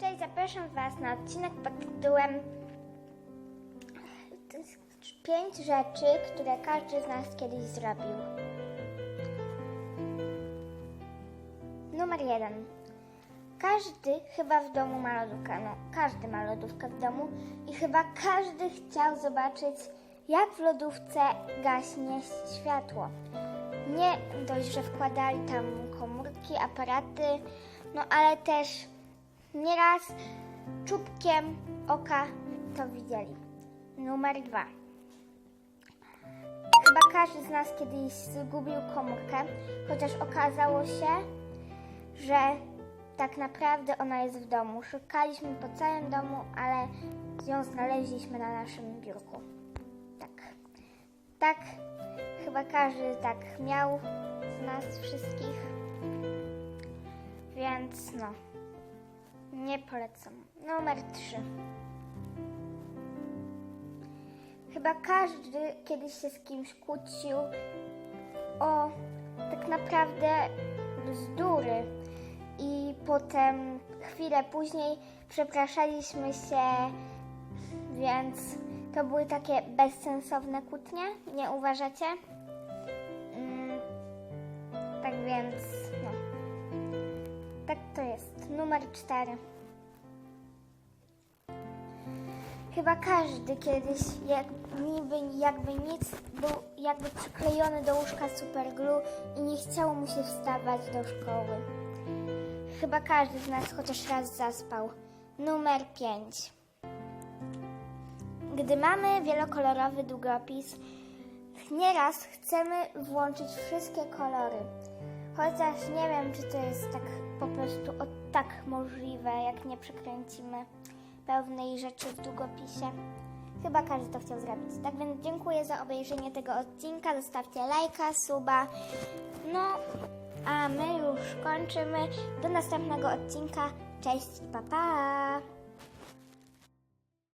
Cześć, zapraszam Was na odcinek pod tytułem Pięć rzeczy, które każdy z nas kiedyś zrobił. Numer jeden. Każdy chyba w domu ma lodówkę. No, każdy ma lodówkę w domu i chyba każdy chciał zobaczyć, jak w lodówce gaśnie światło. Nie dość, że wkładali tam komórki, aparaty, no ale też nieraz czubkiem oka to widzieli. Numer dwa. Chyba każdy z nas kiedyś zgubił komórkę, chociaż okazało się, że tak naprawdę ona jest w domu. Szukaliśmy po całym domu, ale ją znaleźliśmy na naszym biurku. Tak. Tak, chyba każdy tak miał z nas wszystkich. Więc no, nie polecam. Numer 3. Chyba każdy kiedyś się z kimś kłócił o tak naprawdę bzdury i potem chwilę później przepraszaliśmy się, więc to były takie bezsensowne kłótnie, nie uważacie? Mm, tak więc, no. Tak to jest. Numer cztery. Chyba każdy kiedyś, jak, niby jakby nic, był jakby przyklejony do łóżka superglue i nie chciało mu się wstawać do szkoły. Chyba każdy z nas chociaż raz zaspał. Numer 5. Gdy mamy wielokolorowy długopis, nieraz chcemy włączyć wszystkie kolory. Chociaż nie wiem, czy to jest tak po prostu o tak możliwe, jak nie przekręcimy pewnej rzeczy w długopisie. Chyba każdy to chciał zrobić. Tak więc dziękuję za obejrzenie tego odcinka. Zostawcie lajka, suba. No, a my już kończymy. Do następnego odcinka. Cześć, pa pa!